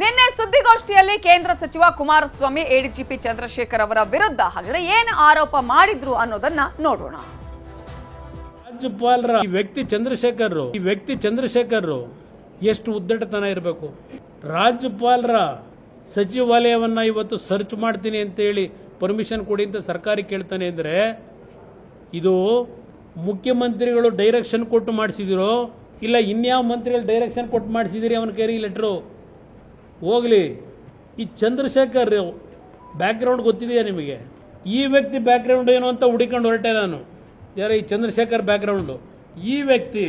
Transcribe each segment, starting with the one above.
ನಿನ್ನೆ ಸುದ್ದಿಗೋಷ್ಠಿಯಲ್ಲಿ ಕೇಂದ್ರ ಸಚಿವ ಕುಮಾರಸ್ವಾಮಿ ಎಡಿಜಿಪಿ ಚಂದ್ರಶೇಖರ್ ಅವರ ವಿರುದ್ಧ ಹಾಗಾದ್ರೆ ಏನು ಆರೋಪ ಮಾಡಿದ್ರು ಅನ್ನೋದನ್ನ ನೋಡೋಣ. ರಾಜ್ಯಪಾಲರ ಈ ವ್ಯಕ್ತಿ ಚಂದ್ರಶೇಖರ್ ಈ ವ್ಯಕ್ತಿ ಚಂದ್ರಶೇಖರ್ ಎಷ್ಟು ಉದ್ದಟತನ ಇರಬೇಕು. ರಾಜ್ಯಪಾಲರ ಸಚಿವಾಲಯವನ್ನ ಇವತ್ತು ಸರ್ಚ್ ಮಾಡ್ತೀನಿ ಅಂತ ಹೇಳಿ ಪರ್ಮಿಷನ್ ಕೊಡಿ ಅಂತ ಸರ್ಕಾರ ಕೇಳ್ತಾನೆ ಅಂದ್ರೆ, ಇದು ಮುಖ್ಯಮಂತ್ರಿಗಳು ಡೈರೆಕ್ಷನ್ ಕೊಟ್ಟು ಮಾಡಿಸಿದಿರೋ, ಇಲ್ಲ ಇನ್ಯಾವ ಮಂತ್ರಿಗಳು ಡೈರೆಕ್ಷನ್ ಕೊಟ್ಟು ಮಾಡಿಸಿದಿರಿ ಅವನ ಕೇರಿ ಲೆಟ್ರು ಹೋಗ್ಲಿ. ಈ ಚಂದ್ರಶೇಖರ್ ಬ್ಯಾಕ್ಗ್ರೌಂಡ್ ಗೊತ್ತಿದೆಯಾ ನಿಮಗೆ? ಈ ವ್ಯಕ್ತಿ ಬ್ಯಾಕ್ಗ್ರೌಂಡ್ ಏನು ಅಂತ ಹುಡಿಕೊಂಡು ಹೊರಟೆ ನಾನು. ಯಾರ ಈ ಚಂದ್ರಶೇಖರ್ ಬ್ಯಾಕ್ಗ್ರೌಂಡು ಈ ವ್ಯಕ್ತಿ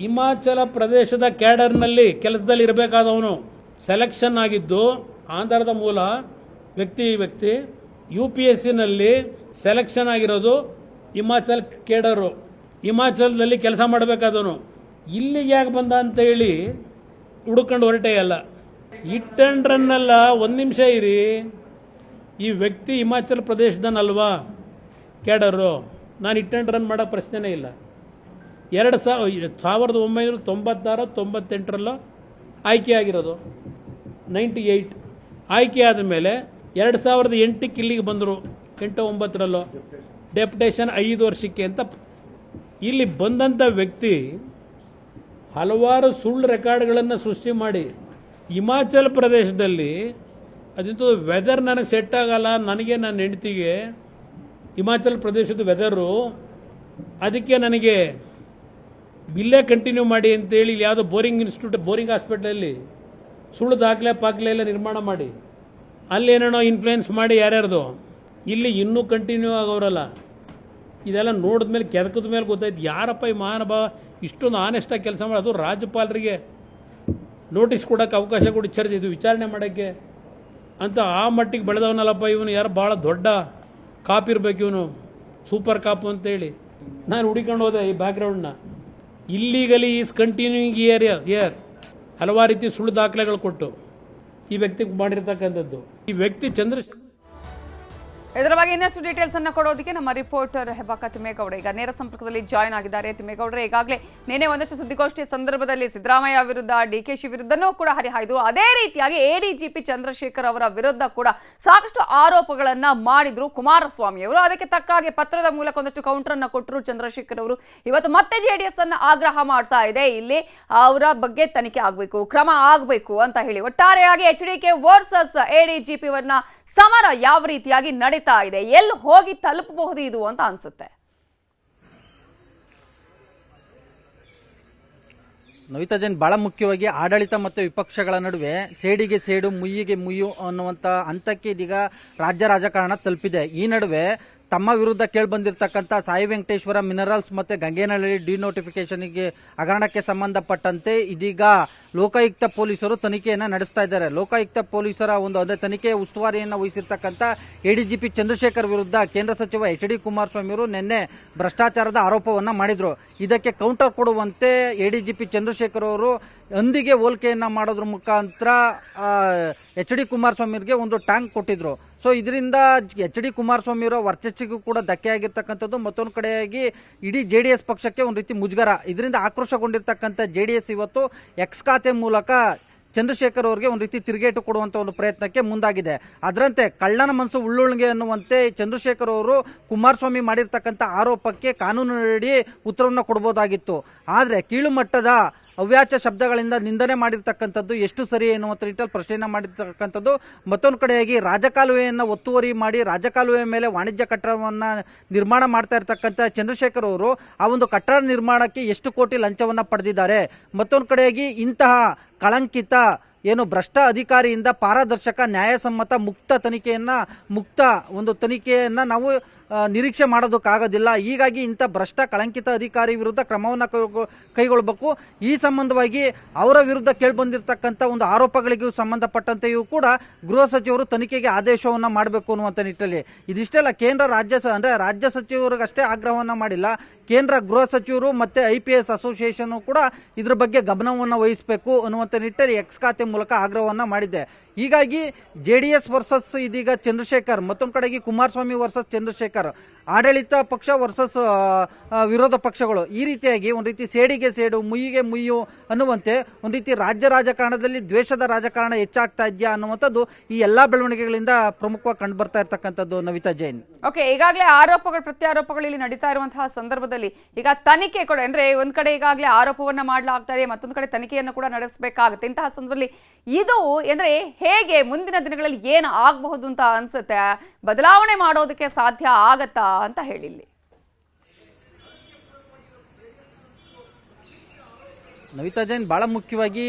ಹಿಮಾಚಲ ಪ್ರದೇಶದ ಕ್ಯಾಡರ್ನಲ್ಲಿ ಕೆಲಸದಲ್ಲಿ ಇರಬೇಕಾದವನು. ಸೆಲೆಕ್ಷನ್ ಆಗಿದ್ದು, ಆಂಧ್ರದ ಮೂಲ ವ್ಯಕ್ತಿ ಈ ವ್ಯಕ್ತಿ. ಯು ಪಿ ಎಸ್ ಸಿನಲ್ಲಿ ಸೆಲೆಕ್ಷನ್ ಆಗಿರೋದು ಹಿಮಾಚಲ್ ಕೇಡರು ಹಿಮಾಚಲದಲ್ಲಿ ಕೆಲಸ ಮಾಡಬೇಕಾದವನು. ಇಲ್ಲಿಗೆ ಯಾಕೆ ಬಂದ ಅಂತ ಹೇಳಿ ಹುಡುಕೊಂಡು ಹೊರಟೆ ಅಲ್ಲ. ಹಿಟ್ ಅಂಡ್ ರನ್ ಅಲ್ಲ ಒಂದು ನಿಮಿಷ ಇರಿ. ಈ ವ್ಯಕ್ತಿ ಹಿಮಾಚಲ ಪ್ರದೇಶದನಲ್ವಾ? ಕೇಡರು ನಾನು ಇಟ್ ಅಂಡ್ ರನ್ ಮಾಡೋ ಪ್ರಶ್ನೆನೇ ಇಲ್ಲ. ಎರಡು ಸಾವಿರ ಸಾವಿರದ ಒಂಬೈನೂರ ತೊಂಬತ್ತಾರು, ತೊಂಬತ್ತೆಂಟರಲ್ಲೋ ಆಯ್ಕೆ ಆಗಿರೋದು ನೈಂಟಿ ಏಯ್ಟ್ ಆಯ್ಕೆ ಆದ ಮೇಲೆ ಎರಡು ಸಾವಿರದ ಎಂಟಕ್ಕೆ ಇಲ್ಲಿಗೆ ಬಂದರು, ಎಂಟು ಒಂಬತ್ತರಲ್ಲೋ. ಡೆಪ್ಯುಟೇಷನ್ ಐದು ವರ್ಷಕ್ಕೆ ಅಂತ ಇಲ್ಲಿ ಬಂದಂಥ ವ್ಯಕ್ತಿ ಹಲವಾರು ಸುಳ್ಳು ರೆಕಾರ್ಡ್ಗಳನ್ನು ಸೃಷ್ಟಿ ಮಾಡಿ ಹಿಮಾಚಲ ಪ್ರದೇಶದಲ್ಲಿ ಅದಂತೂ ವೆದರ್ ನನಗೆ ಸೆಟ್ ಆಗಲ್ಲ, ನನಗೆ ನನ್ನ ಹೆಂಡತಿಗೆ ಹಿಮಾಚಲ ಪ್ರದೇಶದ ವೆದರು ಅದಕ್ಕೆ ನನಗೆ ಬಿಲ್ಲೇ ಕಂಟಿನ್ಯೂ ಮಾಡಿ ಅಂತೇಳಿ ಇಲ್ಲಿ ಯಾವುದೋ ಬೋರಿಂಗ್ ಇನ್ಸ್ಟಿಟ್ಯೂಟ್, ಬೋರಿಂಗ್ ಹಾಸ್ಪಿಟ್ಲಲ್ಲಿ ಸುಳ್ಳು ದಾಖಲೆ ಪಾಕ್ಲೆ ಎಲ್ಲ ನಿರ್ಮಾಣ ಮಾಡಿ. ಅಲ್ಲಿ ಏನೇನೋ ಇನ್ಫ್ಲುಯೆನ್ಸ್ ಮಾಡಿ ಯಾರ್ಯಾರ್ದು. ಇಲ್ಲಿ ಇನ್ನೂ ಕಂಟಿನ್ಯೂ ಆಗೋರಲ್ಲ. ಇದೆಲ್ಲ ನೋಡಿದ್ಮೇಲೆ ಕೆದಕದ ಮೇಲೆ ಗೊತ್ತಾಯ್ತು, ಯಾರಪ್ಪ ಈ ಮಹಾನುಭಾವ ಇಷ್ಟೊಂದು ಆನೆಸ್ಟಾಗಿ ಕೆಲಸ ಮಾಡೋದು ರಾಜ್ಯಪಾಲರಿಗೆ ನೋಟಿಸ್ ಕೊಡೋಕ್ಕೆ ಅವಕಾಶ ಕೊಡಿ ಚರ್ಚೆ ಇದು ವಿಚಾರಣೆ ಮಾಡೋಕ್ಕೆ. ಅಂತ ಆ ಮಟ್ಟಿಗೆ ಬೆಳೆದವನಲ್ಲಪ್ಪ ಇವನು, ಯಾರು ಭಾಳ ದೊಡ್ಡ ಕಾಪ್ ಇರಬೇಕು ಇವನು, ಸೂಪರ್ ಕಾಪು ಅಂತೇಳಿ ನಾನು ಹುಡಿಕೊಂಡು ಹೋದೆ ಈ ಬ್ಯಾಕ್ಗ್ರೌಂಡ್ನ ಇಲ್ಲಿಗಲಿ ಈಸ್ ಕಂಟಿನ್ಯೂಯಿಂಗ್ ಇಯರ್ ಇಯರ್ ಹಲವಾರು ರೀತಿ ಸುಳ್ಳು ದಾಖಲೆಗಳು ಕೊಟ್ಟು ಈ ವ್ಯಕ್ತಿಗೆ ಮಾಡಿರ್ತಕ್ಕಂಥದ್ದು. ಈ ವ್ಯಕ್ತಿ ಚಂದ್ರಶೇಖರ್ ಇದರ ಬಗ್ಗೆ ಇನ್ನಷ್ಟು ಡೀಟೇಲ್ಸ್ ಅನ್ನ ಕೊಡೋದಕ್ಕೆ ನಮ್ಮ ರಿಪೋರ್ಟರ್ ಹೆಬಾಕ ತಿಮ್ಮೇಗೌಡ ಈಗ ನೇರ ಸಂಪರ್ಕದಲ್ಲಿ ಜಾಯ್ನ್ ಆಗಿದ್ದಾರೆ. ತಿಮ್ಮೇಗೌಡರೇ, ಈಗಾಗಲೇ ನಿನ್ನೆ ಒಂದಷ್ಟು ಸುದ್ದಿಗೋಷ್ಠಿಯ ಸಂದರ್ಭದಲ್ಲಿ ಸಿದ್ದರಾಮಯ್ಯ ವಿರುದ್ಧ ಡಿ ಕೆ ಡಿಕೆಶಿ ವಿರುದ್ಧನೂ ಕೂಡ ಹರಿಹಾಯ್ದು. ಅದೇ ರೀತಿಯಾಗಿ ಎಡಿಜಿಪಿ ಚಂದ್ರಶೇಖರ್ ಅವರ ವಿರುದ್ಧ ಕೂಡ ಸಾಕಷ್ಟು ಆರೋಪಗಳನ್ನ ಮಾಡಿದ್ರು ಕುಮಾರಸ್ವಾಮಿ ಅವರು. ಅದಕ್ಕೆ ತಕ್ಕಾಗೆ ಪತ್ರದ ಮೂಲಕ ಒಂದಷ್ಟು ಕೌಂಟರ್ ಅನ್ನ ಕೊಟ್ಟರು ಚಂದ್ರಶೇಖರ್ ಅವರು. ಇವತ್ತು ಮತ್ತೆ ಜೆಡಿಎಸ್ ಅನ್ನ ಆಗ್ರಹ ಮಾಡ್ತಾ ಇದೆ. ಇಲ್ಲಿ ಅವರ ಬಗ್ಗೆ ತನಿಖೆ ಆಗಬೇಕು, ಕ್ರಮ ಆಗಬೇಕು ಅಂತ ಹೇಳಿ. ಒಟ್ಟಾರೆಯಾಗಿ H D K versus ADGP ವನ್ನ ಸಮರ ಯಾವ ರೀತಿಯಾಗಿ ನಡೀತಾ ಇದೆ? ಎಲ್ಲಿ ಹೋಗಿ ತಲುಪಬಹುದು ಇದು ಅಂತ ಅನ್ಸುತ್ತೆ. ನವಿತಾ ಜೈನ್, ಬಹಳ ಮುಖ್ಯವಾಗಿ ಆಡಳಿತ ಮತ್ತು ವಿಪಕ್ಷಗಳ ನಡುವೆ ಸೇಡಿಗೆ ಸೇಡು, ಮುಯ್ಯಿಗೆ ಮುಯ್ಯು ಅನ್ನುವಂತ ಹಂತಕ್ಕೆ ಇದೀಗ ರಾಜ್ಯ ರಾಜಕಾರಣ ತಲುಪಿದೆ. ಈ ನಡುವೆ ತಮ್ಮ ವಿರುದ್ಧ ಕೇಳಿಬಂದಿರತಕ್ಕಂಥ ಸಾಯಿ ವೆಂಕಟೇಶ್ವರ ಮಿನರಲ್ಸ್ ಮತ್ತು ಗಂಗೇನಹಳ್ಳಿ ಡಿನೋಟಿಫಿಕೇಶನ್ಗೆ ಹಗರಣಕ್ಕೆ ಸಂಬಂಧಪಟ್ಟಂತೆ ಇದೀಗ ಲೋಕಾಯುಕ್ತ ಪೊಲೀಸರು ತನಿಖೆಯನ್ನು ನಡೆಸ್ತಾ ಇದ್ದಾರೆ. ಲೋಕಾಯುಕ್ತ ಪೊಲೀಸರ ಒಂದು ಅಂದರೆ ತನಿಖೆಯ ಉಸ್ತುವಾರಿಯನ್ನು ವಹಿಸಿರ್ತಕ್ಕಂಥ ಎಡಿಜಿಪಿ ಚಂದ್ರಶೇಖರ್ ವಿರುದ್ಧ ಕೇಂದ್ರ ಸಚಿವ ಎಚ್ ಡಿ ಕುಮಾರಸ್ವಾಮಿ ಅವರು ನಿನ್ನೆ ಭ್ರಷ್ಟಾಚಾರದ ಆರೋಪವನ್ನು ಮಾಡಿದರು. ಇದಕ್ಕೆ ಕೌಂಟರ್ ಕೊಡುವಂತೆ ಎಡಿಜಿಪಿ ಚಂದ್ರಶೇಖರ್ ಅವರು ಹಂದಿಗೆ ಹೋಲಿಕೆಯನ್ನ ಮಾಡೋದ್ರ ಮುಖಾಂತರ ಎಚ್ ಡಿ ಕುಮಾರಸ್ವಾಮಿಗೆ ಒಂದು ಟ್ಯಾಂಕ್ ಕೊಟ್ಟಿದ್ರು. ಸೊ ಇದರಿಂದ ಎಚ್ ಡಿ ಕುಮಾರಸ್ವಾಮಿ ಅವರ ವರ್ಚಸ್ಸಿಗೂ ಕೂಡ ಧಕ್ಕೆ ಆಗಿರ್ತಕ್ಕಂಥದ್ದು, ಮತ್ತೊಂದು ಕಡೆಯಾಗಿ ಇಡೀ ಜೆ ಡಿ ಎಸ್ ಪಕ್ಷಕ್ಕೆ ಒಂದು ರೀತಿ ಮುಜುಗರ. ಇದರಿಂದ ಆಕ್ರೋಶಗೊಂಡಿರ್ತಕ್ಕಂಥ ಜೆ ಡಿ ಎಸ್ ಇವತ್ತು ಎಕ್ಸ್ ಖಾತೆ ಮೂಲಕ ಚಂದ್ರಶೇಖರ್ ಅವರಿಗೆ ಒಂದು ರೀತಿ ತಿರುಗೇಟು ಕೊಡುವಂತ ಒಂದು ಪ್ರಯತ್ನಕ್ಕೆ ಮುಂದಾಗಿದೆ. ಅದರಂತೆ ಕಳ್ಳನ ಮನಸ್ಸು ಉಳ್ಳುಳ್ಗೆ ಅನ್ನುವಂತೆ ಚಂದ್ರಶೇಖರ್ ಅವರು ಕುಮಾರಸ್ವಾಮಿ ಮಾಡಿರ್ತಕ್ಕಂಥ ಆರೋಪಕ್ಕೆ ಕಾನೂನಿನಡಿ ಉತ್ತರವನ್ನು ಕೊಡಬಹುದಾಗಿತ್ತು ಆದರೆ ಕೀಳು ಮಟ್ಟದ ಅವ್ಯಾಚ ಶಬ್ದಗಳಿಂದ ನಿಂದನೆ ಮಾಡಿರ್ತಕ್ಕಂಥದ್ದು ಎಷ್ಟು ಸರಿ ಎನ್ನುವಂಥ ನಿಟ್ಟಲ್ಲಿ ಪ್ರಶ್ನೆಯನ್ನು ಮಾಡಿರ್ತಕ್ಕಂಥದ್ದು. ಮತ್ತೊಂದು ಕಡೆಯಾಗಿ ರಾಜಕಾಲುವೆಯನ್ನು ಒತ್ತುವರಿ ಮಾಡಿ ರಾಜಕಾಲುವೆ ಮೇಲೆ ವಾಣಿಜ್ಯ ಕಟ್ಟಡವನ್ನು ನಿರ್ಮಾಣ ಮಾಡ್ತಾ ಇರ್ತಕ್ಕಂಥ ಚಂದ್ರಶೇಖರ್ ಅವರು ಆ ಒಂದು ಕಟ್ಟಡ ನಿರ್ಮಾಣಕ್ಕೆ ಎಷ್ಟು ಕೋಟಿ ಲಂಚವನ್ನು ಪಡೆದಿದ್ದಾರೆ. ಮತ್ತೊಂದು ಕಡೆಯಾಗಿ ಇಂತಹ ಕಳಂಕಿತ, ಏನು ಭ್ರಷ್ಟ ಅಧಿಕಾರಿಯಿಂದ ಪಾರದರ್ಶಕ, ನ್ಯಾಯಸಮ್ಮತ, ಮುಕ್ತ ತನಿಖೆಯನ್ನ, ಮುಕ್ತ ಒಂದು ತನಿಖೆಯನ್ನ ನಾವು ನಿರೀಕ್ಷೆ ಮಾಡೋದಕ್ಕಾಗೋದಿಲ್ಲ. ಹೀಗಾಗಿ ಇಂಥ ಭ್ರಷ್ಟ ಕಳಂಕಿತ ಅಧಿಕಾರಿ ವಿರುದ್ಧ ಕ್ರಮವನ್ನು ಕೈಗೊ- ಕೈಗೊಳ್ಳಬೇಕು ಈ ಸಂಬಂಧವಾಗಿ ಅವರ ವಿರುದ್ಧ ಕೇಳಿಬಂದಿರತಕ್ಕಂಥ ಒಂದು ಆರೋಪಗಳಿಗೂ ಸಂಬಂಧಪಟ್ಟಂತೆಯೂ ಕೂಡ ಗೃಹ ಸಚಿವರು ತನಿಖೆಗೆ ಆದೇಶವನ್ನು ಮಾಡಬೇಕು ಅನ್ನುವಂಥ ನಿಟ್ಟಲ್ಲಿ ಇದಿಷ್ಟೆಲ್ಲ ಕೇಂದ್ರ ರಾಜ್ಯ ಅಂದ್ರೆ ರಾಜ್ಯ ಸಚಿವರಿಗಷ್ಟೇ ಆಗ್ರಹವನ್ನು ಮಾಡಿಲ್ಲ. ಕೇಂದ್ರ ಗೃಹ ಸಚಿವರು ಮತ್ತು ಐ ಪಿ ಎಸ್ ಅಸೋಸಿಯೇಷನ್ ಕೂಡ ಇದ್ರ ಬಗ್ಗೆ ಗಮನವನ್ನು ವಹಿಸಬೇಕು ಅನ್ನುವಂಥ ನಿಟ್ಟಲ್ಲಿ ಎಕ್ಸ್ ಖಾತೆ ಮೂಲಕ ಆಗ್ರಹವನ್ನು ಮಾಡಿದೆ. ಹೀಗಾಗಿ ಜೆ ಡಿ ಎಸ್ ವರ್ಸಸ್ ಇದೀಗ ಚಂದ್ರಶೇಖರ್, ಮತ್ತೊಂದು ಕಡೆಗೆ ಕುಮಾರಸ್ವಾಮಿ ವರ್ಸಸ್ ಚಂದ್ರಶೇಖರ್. ಚಂದ್ರಶೇಖರ್ ಆಡಳಿತ ಪಕ್ಷ ವರ್ಸಸ್ ವಿರೋಧ ಪಕ್ಷಗಳು. ಈ ರೀತಿಯಾಗಿ ಒಂದು ರೀತಿ ಸೇಡಿಗೆ ಸೇಡು, ಮುಯ್ಯಿಗೆ ಮುಯ್ಯು ಅನ್ನುವಂತೆ ಒಂದು ರೀತಿ ರಾಜ್ಯ ರಾಜಕಾರಣದಲ್ಲಿ ದ್ವೇಷದ ರಾಜಕಾರಣ ಹೆಚ್ಚಾಗ್ತಾ ಇದೆಯಾ ಅನ್ನುವಂಥದ್ದು ಈ ಎಲ್ಲ ಬೆಳವಣಿಗೆಗಳಿಂದ ಪ್ರಮುಖವಾಗಿ ಕಂಡು ಬರ್ತಾ ಇರ್ತಕ್ಕಂಥದ್ದು ನವಿತಾ ಜೈನ್. ಓಕೆ ಈಗಾಗಲೇ ಆರೋಪಗಳು, ಪ್ರತ್ಯಾರೋಪಗಳು ಇಲ್ಲಿ ನಡೀತಾ ಇರುವಂತಹ ಸಂದರ್ಭದಲ್ಲಿ ಈಗ ತನಿಖೆ ಕೂಡ, ಅಂದ್ರೆ ಒಂದ್ ಕಡೆ ಈಗಾಗಲೇ ಆರೋಪವನ್ನ ಮಾಡಲಾಗ್ತಾ ಇದೆ, ಮತ್ತೊಂದು ಕಡೆ ತನಿಖೆಯನ್ನು ಕೂಡ ನಡೆಸಬೇಕಾಗುತ್ತೆ. ಇಂತಹ ಸಂದರ್ಭದಲ್ಲಿ ಇದು ಅಂದ್ರೆ ಹೇಗೆ ಮುಂದಿನ ದಿನಗಳಲ್ಲಿ ಏನು ಆಗಬಹುದು ಅಂತ ಅನ್ಸುತ್ತೆ? ಬದಲಾವಣೆ ಮಾಡೋದಕ್ಕೆ ಸಾಧ್ಯ ಆಗತ್ತಾ? ಅಂತ ಹೇಳಿ ಇಲ್ಲಿ ನವಿತಾ ಜೈನ್, ಬಹಳ ಮುಖ್ಯವಾಗಿ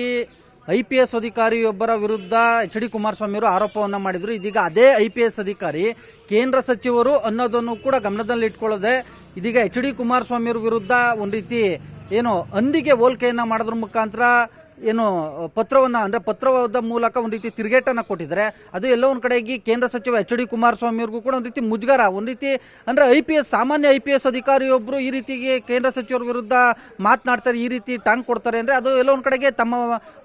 ಐ ಪಿ ಎಸ್ ಅಧಿಕಾರಿಯೊಬ್ಬರ ವಿರುದ್ಧ ಎಚ್ ಡಿ ಕುಮಾರಸ್ವಾಮಿ ಅವರು ಆರೋಪವನ್ನು ಮಾಡಿದ್ರು. ಇದೀಗ ಅದೇ ಐ ಪಿ ಎಸ್ ಅಧಿಕಾರಿ, ಕೇಂದ್ರ ಸಚಿವರು ಅನ್ನೋದನ್ನು ಕೂಡ ಗಮನದಲ್ಲಿ ಇಟ್ಕೊಳ್ಳದೆ ಇದೀಗ ಎಚ್ ಡಿ ಕುಮಾರಸ್ವಾಮಿ ಅವರ ವಿರುದ್ಧ ಒಂದು ರೀತಿ ಏನು ಅಂದಿಗೆ ಹೋಲ್ಕೆಯನ್ನು ಮಾಡೋದ್ರ ಮುಖಾಂತರ ಏನು, ಪತ್ರವನ್ನ, ಅಂದ್ರೆ ಪತ್ರದ ಮೂಲಕ ಒಂದು ರೀತಿ ತಿರುಗೇಟನ್ನ ಕೊಟ್ಟಿದ್ದಾರೆ. ಅದು ಎಲ್ಲ ಒಂದ್ ಕಡೆಗೆ ಕೇಂದ್ರ ಸಚಿವ ಎಚ್ ಡಿ ಕುಮಾರಸ್ವಾಮಿ ಅವ್ರಿಗೂ ಕೂಡ ಒಂದು ರೀತಿ ಮುಜುಗರ. ಒಂದು ರೀತಿ, ಅಂದ್ರೆ ಐ ಪಿ ಎಸ್ ಸಾಮಾನ್ಯ ಐ ಪಿ ಎಸ್ ಅಧಿಕಾರಿಯೊಬ್ಬರು ಈ ರೀತಿಗೆ ಕೇಂದ್ರ ಸಚಿವರ ವಿರುದ್ಧ ಮಾತನಾಡ್ತಾರೆ, ಈ ರೀತಿ ಟಾಂಗ್ ಕೊಡ್ತಾರೆ ಅಂದ್ರೆ ಅದು ಎಲ್ಲ ಒಂದು ಕಡೆಗೆ ತಮ್ಮ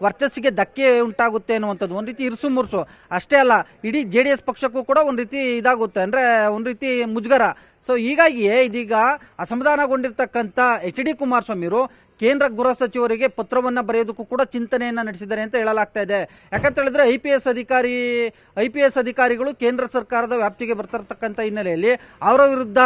ವರ್ಚಸ್ಸಿಗೆ ಧಕ್ಕೆ ಉಂಟಾಗುತ್ತೆ ಅನ್ನುವಂಥದ್ದು. ಒಂದು ರೀತಿ ಇರುಸು ಮುರುಸು. ಅಷ್ಟೇ ಅಲ್ಲ, ಇಡೀ ಜೆ ಡಿ ಎಸ್ ಪಕ್ಷಕ್ಕೂ ಕೂಡ ಒಂದು ರೀತಿ ಇದಾಗುತ್ತೆ. ಅಂದ್ರೆ ಒಂದು ರೀತಿ ಮುಜುಗರ. ಸೊ ಹೀಗಾಗಿಯೇ ಇದೀಗ ಅಸಮಾಧಾನಗೊಂಡಿರ್ತಕ್ಕಂಥ ಎಚ್ ಡಿ ಕುಮಾರಸ್ವಾಮಿರು ಕೇಂದ್ರ ಗೃಹ ಸಚಿವರಿಗೆ ಪತ್ರವನ್ನ ಬರೆಯೋದಕ್ಕೂ ಕೂಡ ಚಿಂತನೆಯನ್ನ ನಡೆಸಿದ್ದಾರೆ ಅಂತ ಹೇಳಲಾಗ್ತಾ ಇದೆ. ಯಾಕಂತ ಹೇಳಿದ್ರೆ ಐ ಪಿ ಎಸ್ ಅಧಿಕಾರಿ ಐ ಪಿ ಎಸ್ ಅಧಿಕಾರಿಗಳು ಕೇಂದ್ರ ಸರ್ಕಾರದ ವ್ಯಾಪ್ತಿಗೆ ಬರ್ತಿರ್ತಕ್ಕಂಥ ಹಿನ್ನೆಲೆಯಲ್ಲಿ ಅವರ ವಿರುದ್ಧ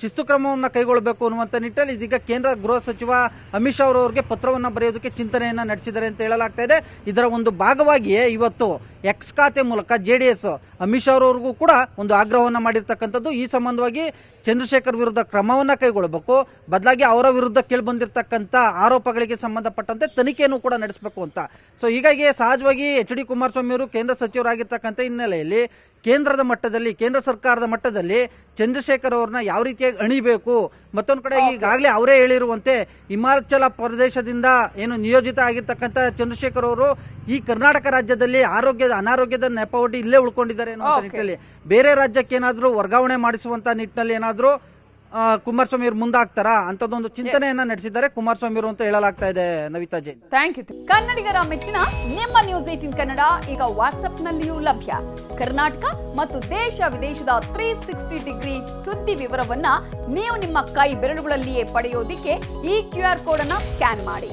ಶಿಸ್ತು ಕ್ರಮವನ್ನು ಕೈಗೊಳ್ಳಬೇಕು ಅನ್ನುವಂಥ ನಿಟ್ಟಲ್ಲಿ ಇದೀಗ ಕೇಂದ್ರ ಗೃಹ ಸಚಿವ ಅಮಿತ್ ಶಾ ಅವರವರಿಗೆ ಪತ್ರವನ್ನು ಬರೆಯೋದಕ್ಕೆ ಚಿಂತನೆಯನ್ನ ನಡೆಸಿದ್ದಾರೆ ಅಂತ ಹೇಳಲಾಗ್ತಾ ಇದೆ. ಇದರ ಒಂದು ಭಾಗವಾಗಿಯೇ ಇವತ್ತು ಎಕ್ಸ್ ಖಾತೆ ಮೂಲಕ J D S Amit Shah ಅವರವರಿಗೂ ಕೂಡ ಒಂದು ಆಗ್ರಹವನ್ನು ಮಾಡಿರ್ತಕ್ಕಂಥದ್ದು. ಈ ಸಂಬಂಧವಾಗಿ ಚಂದ್ರಶೇಖರ್ ವಿರುದ್ಧ ಕ್ರಮವನ್ನ ಕೈಗೊಳ್ಳಬೇಕು. ಬದಲಾಗಿ ಅವರ ವಿರುದ್ಧ ಕೇಳಿಬಂದಿರತಕ್ಕಂಥ ಆರೋಪಗಳಿಗೆ ಸಂಬಂಧಪಟ್ಟಂತೆ ತನಿಖೆಯನ್ನು ಕೂಡ ನಡೆಸಬೇಕು ಅಂತ. ಸೊ ಹೀಗಾಗಿ ಸಹಜವಾಗಿ ಎಚ್ ಡಿ ಕುಮಾರಸ್ವಾಮಿ ಅವರು ಕೇಂದ್ರ ಸಚಿವರಾಗಿರ್ತಕ್ಕಂಥ ಹಿನ್ನೆಲೆಯಲ್ಲಿ ಕೇಂದ್ರದ ಮಟ್ಟದಲ್ಲಿ ಕೇಂದ್ರ ಸರ್ಕಾರದ ಮಟ್ಟದಲ್ಲಿ ಚಂದ್ರಶೇಖರ್ ಅವ್ರನ್ನ ಯಾವ ರೀತಿಯಾಗಿ ಅಣಿಬೇಕು ಮತ್ತೊಂದು ಕಡೆ ಈಗಾಗಲೇ ಅವರೇ ಹೇಳಿರುವಂತೆ ಹಿಮಾಚಲ ಪ್ರದೇಶದಿಂದ ಏನು ನಿಯೋಜಿತ ಆಗಿರ್ತಕ್ಕಂಥ ಚಂದ್ರಶೇಖರ್ ಅವರು ಈ ಕರ್ನಾಟಕ ರಾಜ್ಯದಲ್ಲಿ ಆರೋಗ್ಯದ ಅನಾರೋಗ್ಯದ ನೆಪವೊಡ್ಡಿ ಇಲ್ಲೇ ಉಳ್ಕೊಂಡಿದ್ದಾರೆ ಅನ್ನೋ. ನಿಟ್ಟಿನಲ್ಲಿ. ಬೇರೆ ರಾಜ್ಯಕ್ಕೆ ಏನಾದರೂ ವರ್ಗಾವಣೆ ಮಾಡಿಸುವಂತ ನಿಟ್ಟಿನಲ್ಲಿ ಏನಾದರೂ ಕುಮಾರಸ್ವಾಮಿ ಅವರು ಮುಂದಾಗ್ತಾರಾ? ಅಂತದೊಂದು ಚಿಂತನೆಯನ್ನ ನಡೆಸಿದ್ದಾರೆ. ಕುಮಾರಸ್ವಾಮಿ ಅವರು ಅಂತ ಹೇಳಲಾಗ್ತಾ ಇದೆ ನವಿತಾ ಜೈನ್. ಥ್ಯಾಂಕ್ ಯು ಕನ್ನಡಿಗರ ಮೆಚ್ಚಿನ ನಿಮ್ಮ ನ್ಯೂಸ್ ಏಟಿನ್ ಕನ್ನಡ ಈಗ ವಾಟ್ಸ್ಆಪ್ನಲ್ಲಿಯೂ ಲಭ್ಯ. ಕರ್ನಾಟಕ ಮತ್ತು ದೇಶ ವಿದೇಶದ ತ್ರೀ ಸಿಕ್ಸ್ಟಿ ಡಿಗ್ರಿ ಸುದ್ದಿ ವಿವರವನ್ನ ನೀವು ನಿಮ್ಮ ಕೈ ಬೆರಳುಗಳಲ್ಲಿಯೇ ಪಡೆಯೋದಿಕ್ಕೆ ಈ ಕ್ಯೂ ಆರ್ ಕೋಡ್ ಅನ್ನ ಸ್ಕ್ಯಾನ್ ಮಾಡಿ.